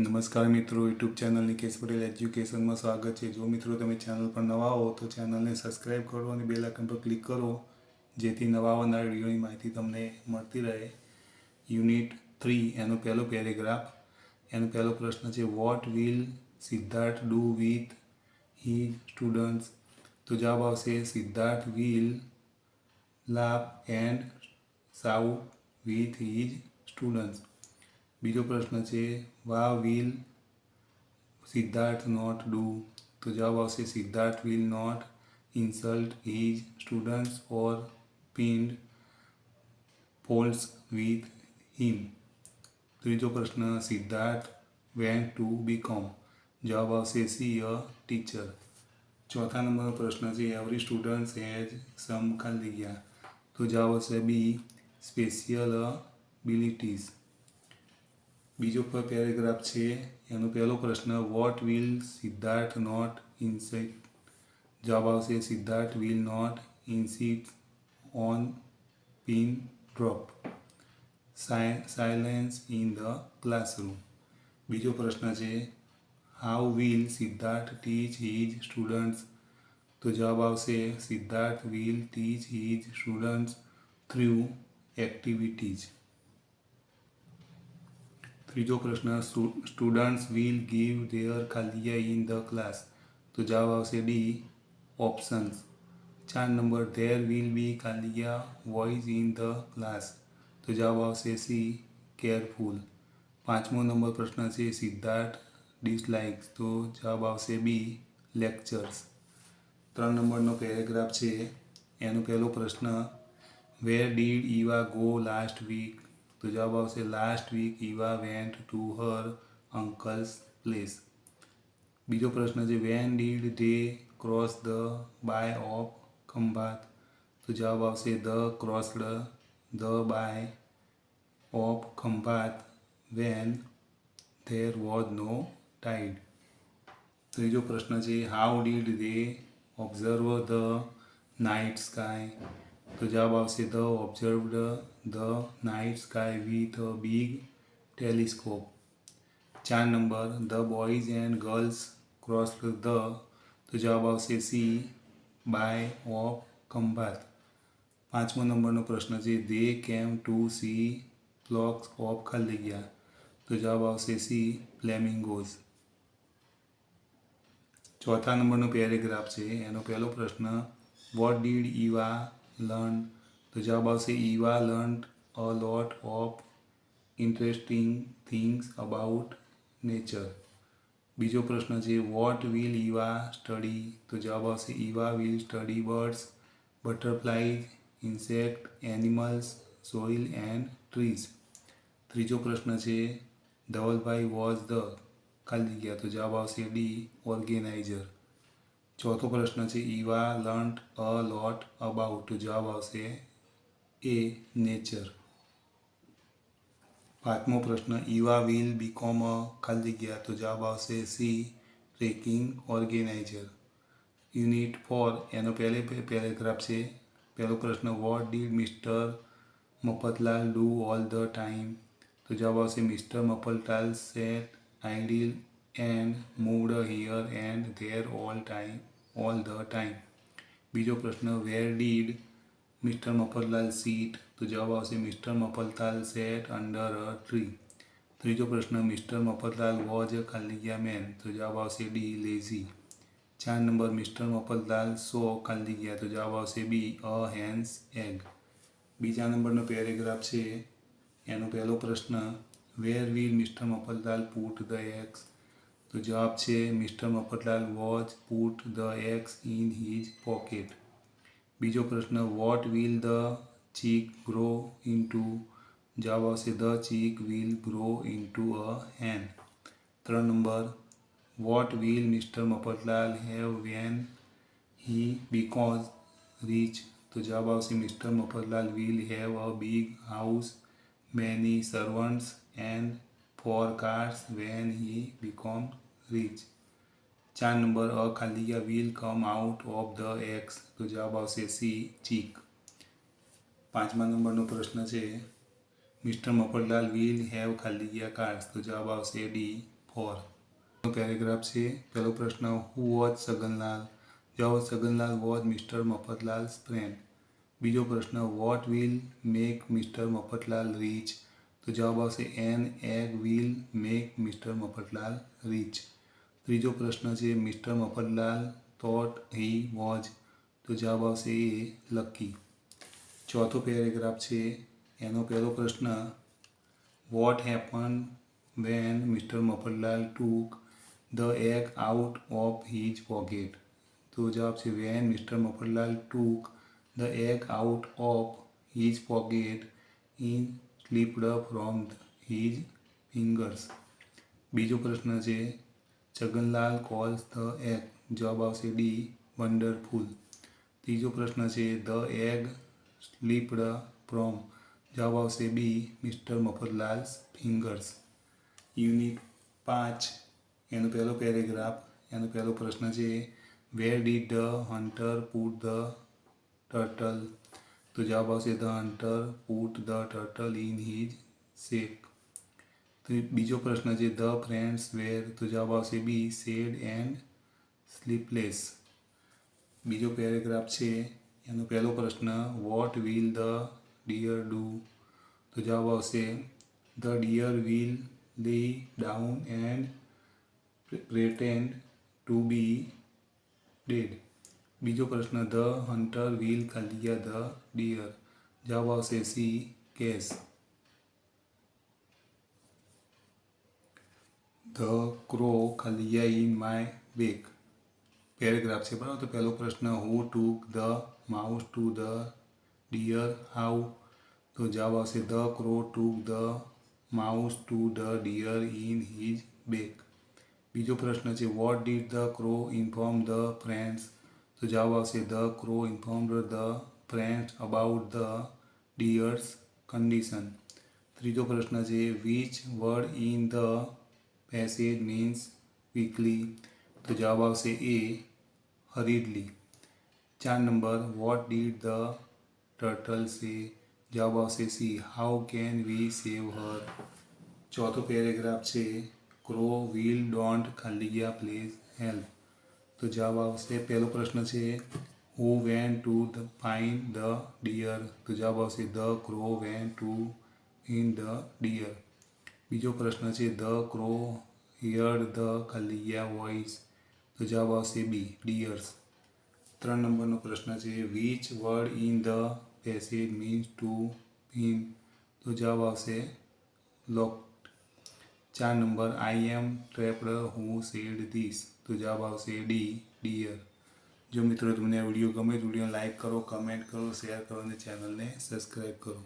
નમસ્કાર મિત્રો યુટ્યુબ ચેનલની નિકેશ પટેલ એજ્યુકેશનમાં સ્વાગત છે જો મિત્રો તમે ચેનલ પર નવા હો તો ચેનલને સબસ્ક્રાઈબ કરો અને બેલ આઇકન પર ક્લિક કરો જેથી નવા આવનારા વિડીયોની માહિતી તમને મળતી રહે યુનિટ થ્રી એનો પહેલો પેરેગ્રાફ એનો પહેલો પ્રશ્ન છે what will Siddharth do with he students તો જવાબ આવશે Siddharth will laugh and sow with his students બીજો પ્રશ્ન છે वा विल सिद्धार्थ नॉट डू तो जब उसे Siddharth will not insult his students और पिंड पोल्स विथ हिम त्रीजो प्रश्न Siddharth when to be calm जवाब आवश्य सी अ टीचर चौथा नंबर प्रश्न से एवरी स्टूडेंट्स हैज सम काल दिया तो जॉब आवश्य बी स्पेशल अबिलिटीज़ બીજો પેરેગ્રાફ છે એનો પહેલો પ્રશ્ન what will Siddharth not insist જવાબ આવશે Siddharth will not insist on pin drop silence in the classroom બીજો પ્રશ્ન છે how will Siddharth teach his students તો જવાબ આવશે Siddharth will teach his students through activities ત્રીજો પ્રશ્ન સ્ટુડન્ટ્સ વિલ ગીવ ધેયર ખાલિયા ઇન ધ ક્લાસ તો જવાબ આવશે ડી ઓપ્શન્સ ચાર નંબર ધેર વિલ બી ખાલિયા વોઇસ ઇન ધ ક્લાસ તો જવાબ આવશે સી કેરફુલ પાંચમો નંબર પ્રશ્ન છે સિદ્ધાર્થ ડિસલાઇક્સ તો જવાબ આવશે બી લેક્ચર્સ ત્રણ નંબરનો પેરેગ્રાફ છે એનો પહેલો પ્રશ્ન where did Eva go last week तो जवाब आ last week Eva went to her uncle's place बीजो प्रश्न है when did they cross the bay of Khambhat तो जवाब आ cross the bay of Khambhat when there was no tide तीजो प्रश्न है how did they observe the night sky તો જવાબ આવશે they observed the night sky with a big telescope ચાર number the boys and girls cross the તો જવાબ આવશે સી બાય ઓફ કંભાત પાંચમો નંબરનો પ્રશ્ન છે દે came to C clocks of ગયા તો જવાબ આવશે સી ફ્લેમિંગોઝ ચોથા નંબરનો પેરેગ્રાફ છે એનો પહેલો પ્રશ્ન what did Eva learned. The job of Eva learned a lot of interesting things about nature. બીજો પ્રશ્ન છે વોટ વિલ ઈવા સ્ટડી તો જવાબ આવશે Eva will study birds butterflies insect animals soil and trees ત્રીજો પ્રશ્ન છે ધવલભાઈ વોઝ ધ ખાલી જગ્યા તો જવાબ આવશે ડી ઓર્ગેનાઇઝર तो आपका प्रश्न है Eva learn a lot about job also a nature पांचवा प्रश्न ईवा विल बिकम अ खालदी गया तो जवाब આવશે C trekking organiser you need for એનો પેલે પેરેગ્રાફ સે પહેલો પ્રશ્ન what did mister Mafatlal do all the time તો જવાબ આવશે મિસ્ટર મપતલાલ સે idle and moved here and there all time all the time બીજો પ્રશ્ન where did mister Mafatlal sit તો જવાબ આવશે mister Mafatlal sat under a tree ત્રીજો પ્રશ્ન મિસ્ટર મફતલાલ વોઝ કાલિગિયા મેન તો જવાબ આવશે ડી લેઝી ચાર નંબર મિસ્ટર મફતલાલ સો કાલિયા તો જવાબ આવશે બી અ હેન્સ એગ બીજા નંબરનો પેરેગ્રાફ છે એનો પહેલો પ્રશ્ન where will mister Mafatlal put the eggs तो जवाब है mister Mafatlal was put the eggs in his pocket बीजो प्रश्न what will the chick grow into जवाब आ chick will grow into a hen तर number what will mister Mafatlal have when he because rich तो जवाब आटर Mafatlal will have a big house many servants and four cars when he become rich चार number अ खाली जगह will come out of the eggs तो जवाब C chick पांचमा number नो प्रश्न है मिस्टर मफरलाल विल हेव खाली जगह कार्स तो जवाब डी फोर पेरेग्राफ से पहले प्रश्न हु वॉज सगनलाल जवाब Saganlal was mister Mafatlal friend बीजो प्रश्न what will make mister Mafatlal rich तो जवाब an egg will make mister Mafatlal rich तीजो प्रश्न है mister Mafatlal thought he was तो जवाब आ लकी चौथो पेरेग्राफ है एन पहलो प्रश्न what happen when mister Mafatlal took the egg out of his pocket तो जवाब है when mister Mafatlal took the egg out of his pocket in स्लीपड from his fingers बीजो प्रश्न है जगनलाल कॉल्स ध एग जवाब आी वंडरफुल तीजो प्रश्न है द एग स्लीपड फ्रॉम जवाब आी मिस्टर मफतलाल फिंगर्स यूनिट पांच एनु पहलो पेरेग्राफ एनु पहलो प्रश्न है where did the hunter put the turtle तो जवाब आ hunter put the turtle in his safe તો બીજો પ્રશ્ન છે ધ ફ્રેન્ડ્સ વેર તો જવાબ આવશે બી સેડ એન્ડ સ્લીપલેસ બીજો પેરેગ્રાફ છે એનો પહેલો પ્રશ્ન what will the deer do તો જવાબ આવશે the deer will lie down and pretend to be dead બીજો પ્રશ્ન the hunter will કલિયા the deer જવાબ આવશે સી કેસ ધ ક્રો ખલિયા ઇન માય બેગ પેરેગ્રાફ છે બરાબર તો પહેલો પ્રશ્ન who took the mouse to the deer how તો જવાબ આવશે the crow took the mouse to the deer in his bag બીજો પ્રશ્ન છે what did the crow inform the friends તો જવાબ આવશે the crow inform the friends about the deer's condition ત્રીજો પ્રશ્ન છે which word in the S E means weekly तो जवाब આવશે એ હરીડલી ચાર નંબર what did the turtle say જવાબ આવશે C how can we save her ચોથો પેરેગ્રાફ છે crow will don't ખાલી ગયા પ્લીઝ હેલ તો જવાબ હશે પહેલો પ્રશ્ન છે who went to the find the deer તો જવાબ આવશે ધ crow went to in the deer બીજો પ્રશ્ન છે ધ ક્રો હિયર ધ કલિયા વોઇસ તો જવાબ આવશે બી ડિયર્સ ત્રણ નંબરનો પ્રશ્ન છે which word in the passage means to in તો જવાબ આવશે લોક ચાર નંબર આઈ એમ ટ્રેપડ હું સેડ ધીસ તો જવાબ આવશે ડી ડીયર જો મિત્રો તમને આ વિડીયો ગમે તો વિડીયો લાઇક કરો કમેન્ટ કરો શેર કરો અને ચેનલને સબસ્ક્રાઈબ કરો